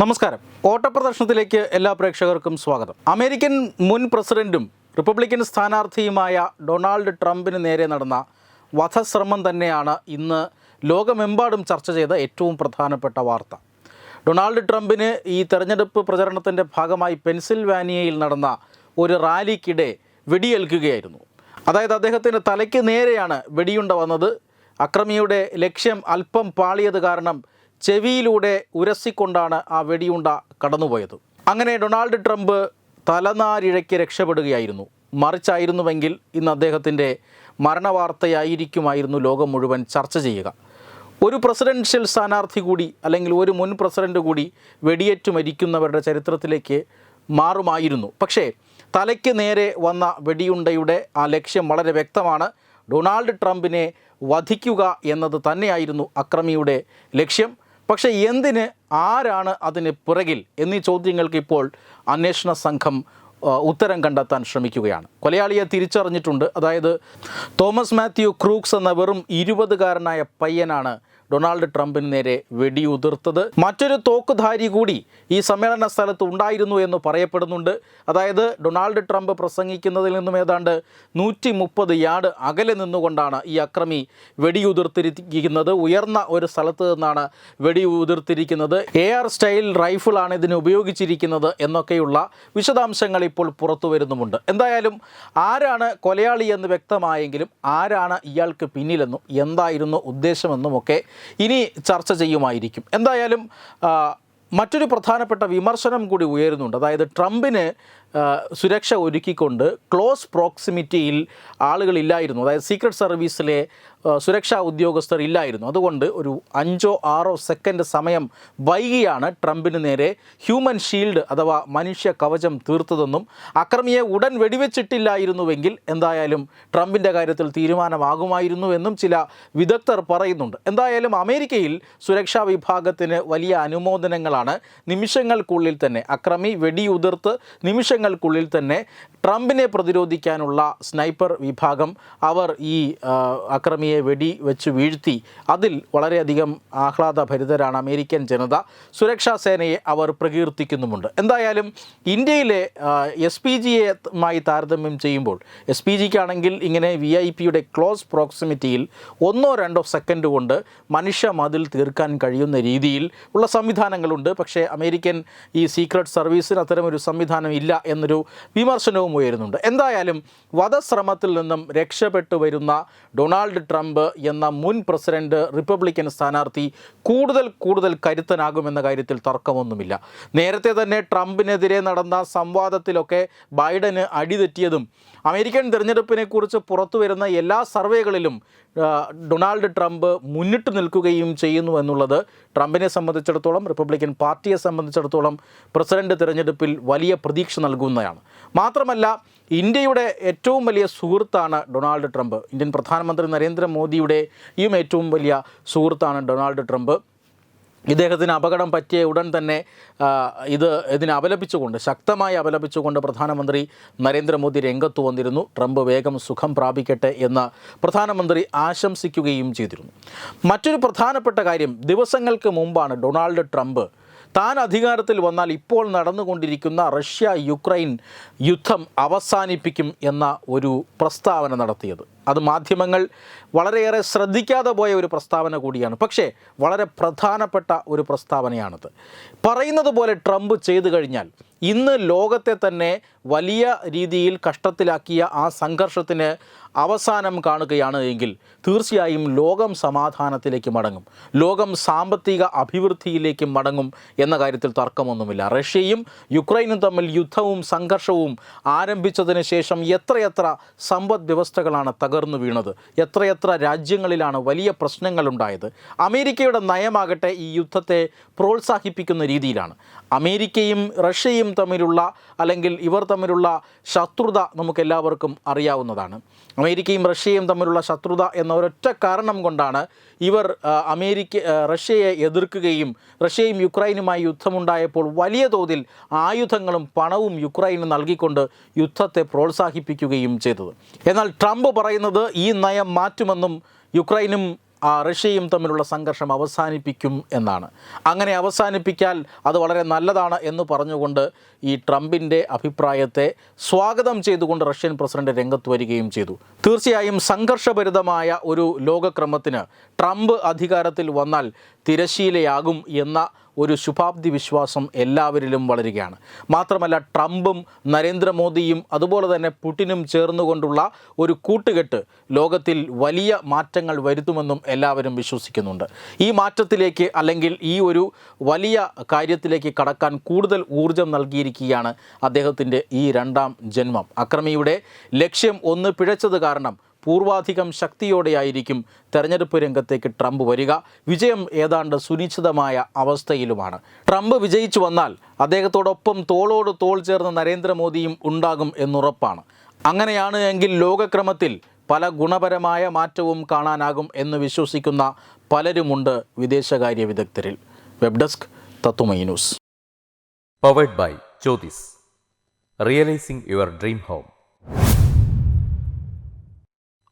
നമസ്കാരം. ഓട്ടപ്രദർശനത്തിലേക്ക് എല്ലാ പ്രേക്ഷകർക്കും സ്വാഗതം. അമേരിക്കൻ മുൻ പ്രസിഡന്റും റിപ്പബ്ലിക്കൻ സ്ഥാനാർത്ഥിയുമായ ഡൊണാൾഡ് ട്രംപിന് നേരെ നടന്ന വധശ്രമം തന്നെയാണ് ഇന്ന് ലോകമെമ്പാടും ചർച്ച ചെയ്ത ഏറ്റവും പ്രധാനപ്പെട്ട വാർത്ത. ഡൊണാൾഡ് ട്രംപിന് ഈ തെരഞ്ഞെടുപ്പ് പ്രചരണത്തിന്റെ ഭാഗമായി പെൻസിൽവാനിയയിൽ നടന്ന ഒരു റാലിക്കിടെ വെടിയേൽക്കുകയായിരുന്നു. അതായത് അദ്ദേഹത്തിന്റെ തലയ്ക്ക് നേരെയാണ് വെടിയുണ്ട വന്നത്. അക്രമിയുടെ ലക്ഷ്യം അല്പം പാളിയത് കാരണം ചെവിയിലൂടെ ഉരസിക്കൊണ്ടാണ് ആ വെടിയുണ്ട കടന്നുപോയത്. അങ്ങനെ ഡൊണാൾഡ് ട്രംപ് തലനാരിഴയ്ക്ക് രക്ഷപ്പെടുകയായിരുന്നു. മറിച്ചായിരുന്നുവെങ്കിൽ ഇന്ന് അദ്ദേഹത്തിന്റെ മരണവാർത്തയായിരിക്കുമായിരുന്നു ലോകം മുഴുവൻ ചർച്ച ചെയ്യുക. ഒരു പ്രസിഡൻഷ്യൽ സ്ഥാനാർത്ഥി കൂടി അല്ലെങ്കിൽ ഒരു മുൻ പ്രസിഡന്റ് കൂടി വെടിയേറ്റ് മരിക്കുന്നവരുടെ ചരിത്രത്തിലേക്ക് മാറുമായിരുന്നു. പക്ഷേ തലയ്ക്ക് നേരെ വന്ന വെടിയുണ്ടയുടെ ആ ലക്ഷ്യം വളരെ വ്യക്തമാണ്. ഡൊണാൾഡ് ട്രംപിനെ വധിക്കുക എന്നത് തന്നെയായിരുന്നു അക്രമിയുടെ ലക്ഷ്യം. പക്ഷേ എന്തിന് ആരാണ് അതിന് പിറകിൽ എന്നീ ചോദ്യങ്ങൾക്ക് ഇപ്പോൾ അന്വേഷണ സംഘം ഉത്തരം കണ്ടെത്താൻ ശ്രമിക്കുകയാണ്. കൊലയാളിയെ തിരിച്ചറിഞ്ഞിട്ടുണ്ട്. അതായത് തോമസ് മാത്യു ക്രൂക്സ് എന്ന വെറും ഇരുപതുകാരനായ പയ്യനാണ് ഡൊണാൾഡ് ട്രംപിന് നേരെ വെടിയുതിർത്തത്. മറ്റൊരു തോക്കുധാരി കൂടി ഈ സമ്മേളന സ്ഥലത്ത് ഉണ്ടായിരുന്നു എന്ന് പറയപ്പെടുന്നുണ്ട്. അതായത് ഡൊണാൾഡ് ട്രംപ് പ്രസംഗിക്കുന്നതിൽ നിന്നും ഏതാണ്ട് നൂറ്റി മുപ്പത് യാർഡ് അകലെ നിന്നുകൊണ്ടാണ് ഈ അക്രമി വെടിയുതിർത്തിരിക്കുന്നത്. ഉയർന്ന ഒരു സ്ഥലത്ത് നിന്നാണ് വെടിയുതിർത്തിരിക്കുന്നത്. എ ആർ സ്റ്റൈൽ റൈഫിളാണ് ഇതിന് ഉപയോഗിച്ചിരിക്കുന്നത് എന്നൊക്കെയുള്ള വിശദാംശങ്ങൾ ഇപ്പോൾ പുറത്തു വരുന്നുമുണ്ട്. എന്തായാലും ആരാണ് കൊലയാളി എന്ന് വ്യക്തമായെങ്കിലും ആരാണ് ഇയാൾക്ക് പിന്നിലെന്നും എന്തായിരുന്നു ഉദ്ദേശമെന്നും ഉദ്ദേശമെന്നുമൊക്കെ ഇനി ചർച്ച ചെയ്യുമായിരിക്കും. എന്തായാലും മറ്റൊരു പ്രധാനപ്പെട്ട വിമർശനം കൂടി ഉയരുന്നുണ്ട്. അതായത് ട്രംപിന് സുരക്ഷ ഒരുക്കിക്കൊണ്ട് ക്ലോസ് പ്രോക്സിമിറ്റിയിൽ ആളുകളില്ലായിരുന്നു. അതായത് സീക്രട്ട് സർവീസിലെ സുരക്ഷാ ഉദ്യോഗസ്ഥർ ഇല്ലായിരുന്നു. അതുകൊണ്ട് ഒരു അഞ്ചോ ആറോ സെക്കൻഡ് സമയം വൈകിയാണ് ട്രംപിന് നേരെ ഹ്യൂമൻ ഷീൽഡ് അഥവാ മനുഷ്യ കവചം തീർത്തതെന്നും അക്രമിയെ ഉടൻ വെടിവെച്ചിട്ടില്ലായിരുന്നുവെങ്കിൽ എന്തായാലും ട്രംപിന്റെ കാര്യത്തിൽ തീരുമാനമാകുമായിരുന്നു എന്നും ചില വിദഗ്ധർ പറയുന്നുണ്ട്. എന്തായാലും അമേരിക്കയിൽ സുരക്ഷാ വിഭാഗത്തിന് വലിയ അനുമോദനങ്ങളാണ് നിമിഷങ്ങൾക്കുള്ളിൽ തന്നെ. അക്രമി വെടിയുതിർത്ത് നിമിഷങ്ങൾക്കുള്ളിൽ തന്നെ ട്രംപിനെ പ്രതിരോധിക്കാനുള്ള സ്നൈപ്പർ വിഭാഗം അവർ ഈ അക്രമിയെ വെടി വെച്ച് വീഴ്ത്തി. അതിൽ വളരെയധികം ആഹ്ലാദഭരിതരാണ് അമേരിക്കൻ ജനത. സുരക്ഷാ സേനയെ അവർ പ്രകീർത്തിക്കുന്നുമുണ്ട്. എന്തായാലും ഇന്ത്യയിലെ എസ് പി ജിയുമായി താരതമ്യം ചെയ്യുമ്പോൾ എസ് പി ജിക്കാണെങ്കിൽ ഇങ്ങനെ വി ഐ പിയുടെ ക്ലോസ് പ്രോക്സിമിറ്റിയിൽ ഒന്നോ രണ്ടോ സെക്കൻഡ് കൊണ്ട് മനുഷ്യ മതിൽ തീർക്കാൻ കഴിയുന്ന രീതിയിൽ ഉള്ള സംവിധാനങ്ങളുണ്ട്. പക്ഷേ അമേരിക്കൻ ഈ സീക്രട്ട് സർവീസിന് അത്തരമൊരു സംവിധാനം ഇല്ല എന്നൊരു വിമർശനവും ഉയരുന്നുണ്ട്. എന്തായാലും വധശ്രമത്തിൽ നിന്നും രക്ഷപ്പെട്ടു വരുന്ന ഡൊണാൾഡ് ട്രംപ് എന്ന മുൻ പ്രസിഡന്റ് റിപ്പബ്ലിക്കൻ സ്ഥാനാർത്ഥി കൂടുതൽ കൂടുതൽ കരുത്തനാകുമെന്ന കാര്യത്തിൽ തർക്കമൊന്നുമില്ല. നേരത്തെ തന്നെ ട്രംപിനെതിരെ നടന്ന സംവാദത്തിലൊക്കെ ബൈഡന് അടിതെറ്റിയതും അമേരിക്കൻ തിരഞ്ഞെടുപ്പിനെക്കുറിച്ച് പുറത്തു വരുന്ന എല്ലാ സർവേകളിലും ഡൊണാൾഡ് ട്രംപ് മുന്നിട്ട് നിൽക്കുകയും ചെയ്യുന്നു എന്നുള്ളത് ട്രംപിനെ സംബന്ധിച്ചിടത്തോളം റിപ്പബ്ലിക്കൻ പാർട്ടിയെ സംബന്ധിച്ചിടത്തോളം പ്രസിഡന്റ് തിരഞ്ഞെടുപ്പിൽ വലിയ പ്രതീക്ഷ നൽകുന്നതാണ്. മാത്രമല്ല ഇന്ത്യയുടെ ഏറ്റവും വലിയ സുഹൃത്താണ് ഡൊണാൾഡ് ട്രംപ്. ഇന്ത്യൻ പ്രധാനമന്ത്രി നരേന്ദ്രമോദിയുടെയും ഏറ്റവും വലിയ സുഹൃത്താണ് ഡൊണാൾഡ് ട്രംപ്. ഇദ്ദേഹത്തിന് അപകടം പറ്റിയ ഉടൻ തന്നെ ഇത് ഇതിനെ അപലപിച്ചുകൊണ്ട് ശക്തമായി അപലപിച്ചുകൊണ്ട് പ്രധാനമന്ത്രി നരേന്ദ്രമോദി രംഗത്ത് വന്നിരുന്നു. ട്രംപ് വേഗം സുഖം പ്രാപിക്കട്ടെ എന്ന് പ്രധാനമന്ത്രി ആശംസിക്കുകയും ചെയ്തിരുന്നു. മറ്റൊരു പ്രധാനപ്പെട്ട കാര്യം ദിവസങ്ങൾക്ക് മുമ്പാണ് ഡൊണാൾഡ് ട്രംപ് താൻ അധികാരത്തിൽ വന്നാൽ ഇപ്പോൾ നടന്നുകൊണ്ടിരിക്കുന്ന റഷ്യ യുക്രൈൻ യുദ്ധം അവസാനിപ്പിക്കും എന്ന ഒരു പ്രസ്താവന നടത്തിയത്. അത് മാധ്യമങ്ങൾ വളരെയേറെ ശ്രദ്ധിക്കാതെ പോയ ഒരു പ്രസ്താവന കൂടിയാണ്. പക്ഷേ വളരെ പ്രധാനപ്പെട്ട ഒരു പ്രസ്താവനയാണത്. പറയുന്നത് പോലെ ട്രംപ് ചെയ്തു കഴിഞ്ഞാൽ ഇന്ന് ലോകത്തെ തന്നെ വലിയ രീതിയിൽ കഷ്ടത്തിലാക്കിയ ആ സംഘർഷത്തിന് അവസാനം കാണുകയാണ് എങ്കിൽ തീർച്ചയായും ലോകം സമാധാനത്തിലേക്ക് മടങ്ങും. ലോകം സാമ്പത്തിക അഭിവൃദ്ധിയിലേക്ക് മടങ്ങും എന്ന കാര്യത്തിൽ തർക്കമൊന്നുമില്ല. റഷ്യയും യുക്രൈനും തമ്മിൽ യുദ്ധവും സംഘർഷവും ആരംഭിച്ചതിന് ശേഷം എത്രയെത്ര സമ്പദ് വ്യവസ്ഥകളാണ് തകർന്നു വീണത്. എത്രയെത്ര രാജ്യങ്ങളിലാണ് വലിയ പ്രശ്നങ്ങളുണ്ടായത്. അമേരിക്കയുടെ നയമാകട്ടെ ഈ യുദ്ധത്തെ പ്രോത്സാഹിപ്പിക്കുന്ന രീതിയിലാണ്. അമേരിക്കയും റഷ്യയും തമ്മിലുള്ള അല്ലെങ്കിൽ ഇവർ തമ്മിലുള്ള ശത്രുത നമുക്കെല്ലാവർക്കും അറിയാവുന്നതാണ്. അമേരിക്കയും റഷ്യയും തമ്മിലുള്ള ശത്രുത എന്ന ഒരൊറ്റ കാരണം കൊണ്ടാണ് ഇവർ അമേരിക്ക റഷ്യയെ എതിർക്കുകയും റഷ്യയും യുക്രൈനുമായി യുദ്ധമുണ്ടായപ്പോൾ വലിയ തോതിൽ ആയുധങ്ങളും പണവും യുക്രൈന് നൽകിക്കൊണ്ട് യുദ്ധത്തെ പ്രോത്സാഹിപ്പിക്കുകയും ചെയ്തത്. എന്നാൽ ട്രംപ് പറയുന്നത് ഈ നയം മാറ്റുമെന്നും യുക്രൈനും റഷ്യയും തമ്മിലുള്ള സംഘർഷം അവസാനിപ്പിക്കും എന്നാണ്. അങ്ങനെ അവസാനിപ്പിക്കാൻ അത് വളരെ നല്ലതാണ് എന്ന് പറഞ്ഞുകൊണ്ട് ഈ ട്രംപിന്റെ അഭിപ്രായത്തെ സ്വാഗതം ചെയ്തുകൊണ്ട് റഷ്യൻ പ്രസിഡന്റ് രംഗത്ത് വരികയും ചെയ്തു. തീർച്ചയായും സംഘർഷഭരിതമായ ഒരു ലോകക്രമത്തിന് ട്രംപ് അധികാരത്തിൽ വന്നാൽ തിരശീലയാകും എന്ന ഒരു ശുഭാപ്തി വിശ്വാസം എല്ലാവരിലും വളരുകയാണ്. മാത്രമല്ല ട്രംപും നരേന്ദ്രമോദിയും അതുപോലെ തന്നെ പുടിനും ചേർന്നുകൊണ്ടുള്ള ഒരു കൂട്ടുകെട്ട് ലോകത്തിൽ വലിയ മാറ്റങ്ങൾ വരുത്തുമെന്നും എല്ലാവരും വിശ്വസിക്കുന്നുണ്ട്. ഈ മാറ്റത്തിലേക്ക് അല്ലെങ്കിൽ ഈ ഒരു വലിയ കാര്യത്തിലേക്ക് കടക്കാൻ കൂടുതൽ ഊർജം നൽകിയിരിക്കുകയാണ് അദ്ദേഹത്തിന്റെ ഈ രണ്ടാം ജന്മം. അക്രമിയുടെ ലക്ഷ്യം ഒന്ന് പിഴച്ചത് കാരണം പൂർവാധികം ശക്തിയോടെയായിരിക്കും തെരഞ്ഞെടുപ്പ് രംഗത്തേക്ക് ട്രംപ് വരിക. വിജയം ഏതാണ്ട് സുനിശ്ചിതമായ അവസ്ഥയിലുമാണ്. ട്രംപ് വിജയിച്ചു വന്നാൽ അദ്ദേഹത്തോടൊപ്പം തോളോട് തോൾ ചേർന്ന് നരേന്ദ്രമോദിയും ഉണ്ടാകും എന്നുറപ്പാണ്. അങ്ങനെയാണ് എങ്കിൽ ലോകക്രമത്തിൽ പല ഗുണപരമായ മാറ്റവും കാണാനാകും എന്ന് വിശ്വസിക്കുന്ന പലരുമുണ്ട് വിദേശകാര്യ വിദഗ്ധരിൽ. വെബ് ഡെസ്ക് തത്തുമൈ news. Powered by Jyothis realising your dream home